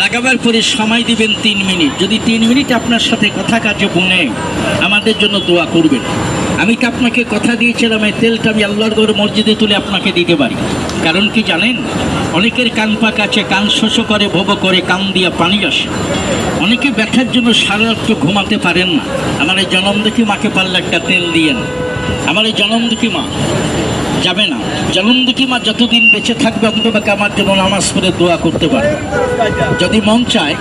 লাগাবার পরে সময় দিবেন তিন মিনিট। যদি তিন মিনিট আপনার সাথে কথা কাজে বনে আমাদের জন্য দোয়া করবেন। আমি তো আপনাকে কথা দিয়েছিলাম, এই তেলটা আমি আল্লাহর গড় মসজিদে তুলে আপনাকে দিতে পারি? কারণ কি জানেন? অনেকের কান পাক আছে, কান শোষ করে ভব করে, কান দিয়া পানি আসে। অনেকে ব্যথার জন্য সারা রাত্র ঘুমাতে পারেন না। আমার এই জনম দেখি মাকে পারলে একটা তেল দিয়েন আমার এই জনম মা যাবে না। জনমদুখী মা যতদিন বেঁচে থাকবে অন্ততকে আমার জন্য নামাজ পড়ে দোয়া করতে পারে যদি মন চায়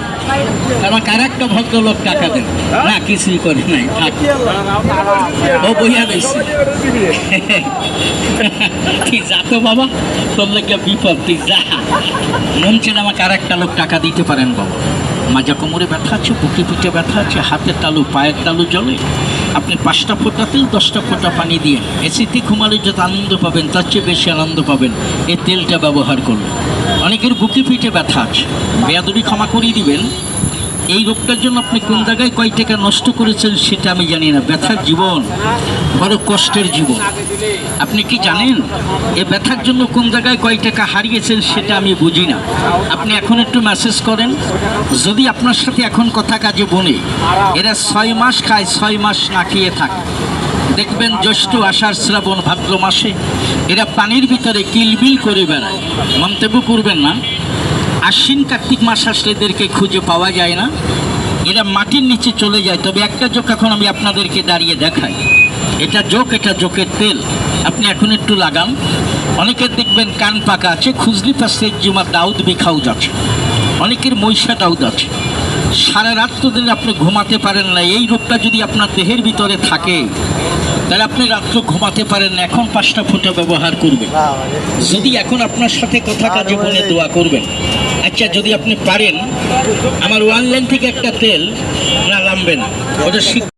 আমাকে আর একটা ভদ্রলোক টাকা দেন না, কিছুই করে নাই ও বইয়া রয়েছে তুই যা তো বাবা, তোর লেগে বিপদ, তুই যা। মন চেন আমাকে আর একটা লোক টাকা দিতে পারেন বাবা। মাজা কোমরে ব্যথা আছে, বুকে পিঠে ব্যথা আছে হাতের তালু, পায়ের তালু জলে আপনি পাঁচটা ফোটাতেও দশটা ফোটা পানি দিয়ে এসিতে ঘুমালে যত আনন্দ পাবেন, তার চেয়ে বেশি আনন্দ পাবেন এই তেলটা ব্যবহার করুন অনেকের বুকে পিঠে ব্যথা আছে। বেয়াদুরি ক্ষমা করিয়ে দিবেন এই রোগটার জন্য আপনি কোন জায়গায় কয় টাকা নষ্ট করেছেন সেটা আমি জানি না। ব্যথার জীবন, বড় কষ্টের জীবন। আপনি কি জানেন? এ ব্যথার জন্য কোন জায়গায় কয় টাকা হারিয়েছেন সেটা আমি বুঝি না। আপনি এখন একটু মেসেজ করেন। যদি আপনার সাথে এখন কথা কাজে বনে, এরা ছয় মাস খায়, ছয় মাস না খেয়ে থাকে। দেখবেন জ্যৈষ্ঠ আষাঢ় শ্রাবণ ভাদ্র মাসে এরা পানির ভিতরে কিলবিল করে বেড়ায়। মন্তব্য করবেন না। আশ্বিন কার্তিক মাস আসলে এদেরকে খুঁজে পাওয়া যায় না। এরা মাটির নিচে চলে যায়। তবে একটা জোক এখন আমি আপনাদেরকে দাঁড়িয়ে দেখাই। এটা জোক এটা জোকের তেল। আপনি এখন একটু লাগান। অনেকের দেখবেন কান পাকা আছে খুজলি পাশে জুমা দাউদ বিখাউজ আছে। অনেকের মৈশা দাউদ আছে। সারা রাত তো দিন আপনি ঘুমাতে পারেন না। এই রোগটা যদি আপনার দেহের ভিতরে থাকে তাহলে আপনি রাত্র ঘুমাতে পারেন না। এখন পাঁচটা ফুটা ব্যবহার করবেন। যদি এখন আপনার সাথে কথা কাজে বলে দোয়া করবেন। আচ্ছা যদি আপনি পারেন আমার ওয়ান লাইন থেকে একটা তেল না নামবেন। ওদের